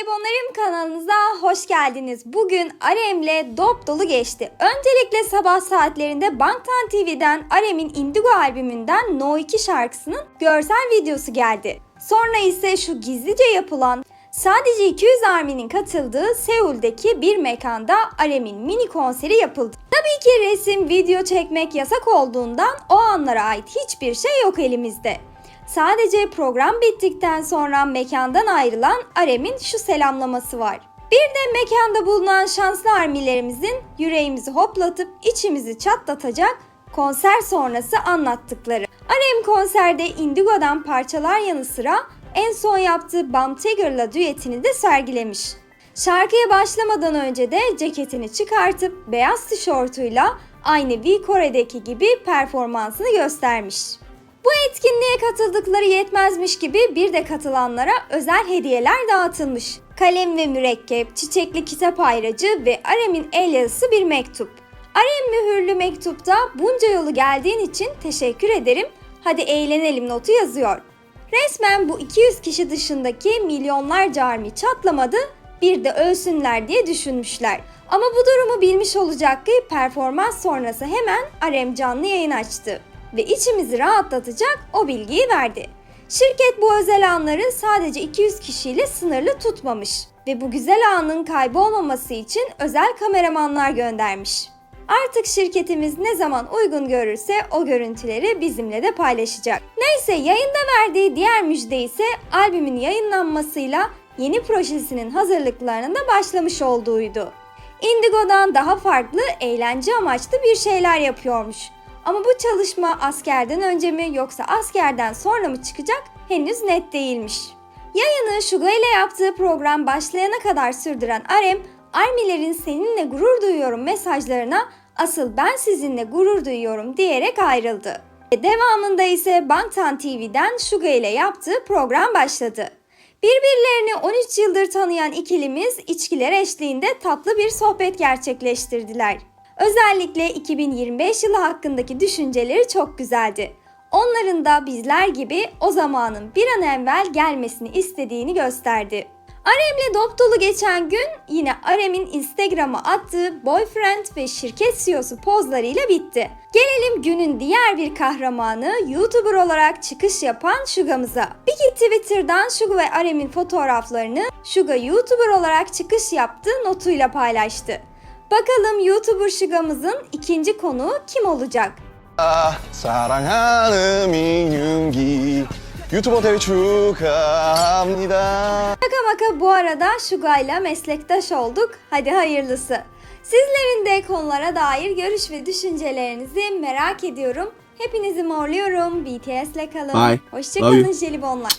Jelibonlarım kanalınıza hoş geldiniz. Bugün Arem'le dop dolu geçti. Öncelikle sabah saatlerinde Bangtan TV'den Arem'in Indigo albümünden No 2 şarkısının görsel videosu geldi. Sonra ise şu gizlice yapılan sadece 200 Army'nin katıldığı Seul'deki bir mekanda Arem'in mini konseri yapıldı. Tabii ki resim, video çekmek yasak olduğundan o anlara ait hiçbir şey yok elimizde. Sadece program bittikten sonra mekandan ayrılan Arem'in şu selamlaması var. Bir de mekanda bulunan şanslı armilerimizin yüreğimizi hoplatıp içimizi çatlatacak konser sonrası anlattıkları. Arem konserde Indigo'dan parçalar yanı sıra en son yaptığı Bam düetini de sergilemiş. Şarkıya başlamadan önce de ceketini çıkartıp beyaz tişörtüyle aynı V Kore'deki gibi performansını göstermiş. Bu etkinliğe katıldıkları yetmezmiş gibi bir de katılanlara özel hediyeler dağıtılmış. Kalem ve mürekkep, çiçekli kitap ayracı ve Arem'in el yazısı bir mektup. Arem mühürlü mektupta bunca yolu geldiğin için teşekkür ederim, hadi eğlenelim notu yazıyor. Resmen bu 200 kişi dışındaki milyonlarca army çatlamadı, bir de ölsünler diye düşünmüşler. Ama bu durumu bilmiş olacak ki performans sonrası hemen Arem canlı yayın açtı ve içimizi rahatlatacak o bilgiyi verdi. Şirket bu özel anları sadece 200 kişiyle sınırlı tutmamış ve bu güzel anın kaybolmaması için özel kameramanlar göndermiş. Artık şirketimiz ne zaman uygun görürse o görüntüleri bizimle de paylaşacak. Neyse yayında verdiği diğer müjde ise albümün yayınlanmasıyla yeni projesinin hazırlıklarına da başlamış olduğuydu. Indigo'dan daha farklı, eğlence amaçlı bir şeyler yapıyormuş. Ama bu çalışma askerden önce mi yoksa askerden sonra mı çıkacak henüz net değilmiş. Yayını Suga ile yaptığı program başlayana kadar sürdüren Arem, Armilerin seninle gurur duyuyorum mesajlarına asıl ben sizinle gurur duyuyorum diyerek ayrıldı. Devamında ise Bangtan TV'den Suga ile yaptığı program başladı. Birbirlerini 13 yıldır tanıyan ikilimiz içkiler eşliğinde tatlı bir sohbet gerçekleştirdiler. Özellikle 2025 yılı hakkındaki düşünceleri çok güzeldi. Onların da bizler gibi o zamanın bir an evvel gelmesini istediğini gösterdi. Arem'le dop dolu geçen gün yine Arem'in Instagram'a attığı boyfriend ve şirket CEO'su pozlarıyla bitti. Gelelim günün diğer bir kahramanı YouTuber olarak çıkış yapan Shuga'mıza. Bigi Twitter'dan Suga ve Arem'in fotoğraflarını Suga YouTuber olarak çıkış yaptığı notuyla paylaştı. Bakalım YouTuber Shuga'mızın ikinci konuğu kim olacak? 아, 사랑하는 민윤기 유튜버 데뷔 축하합니다. Maka maka bu arada Shuga'yla meslektaş olduk. Hadi hayırlısı. Sizlerin de konulara dair görüş ve düşüncelerinizi merak ediyorum. Hepinizi morluyorum. BTS'le kalın. Bye. Love Hoşçakalın you. jelibonlar.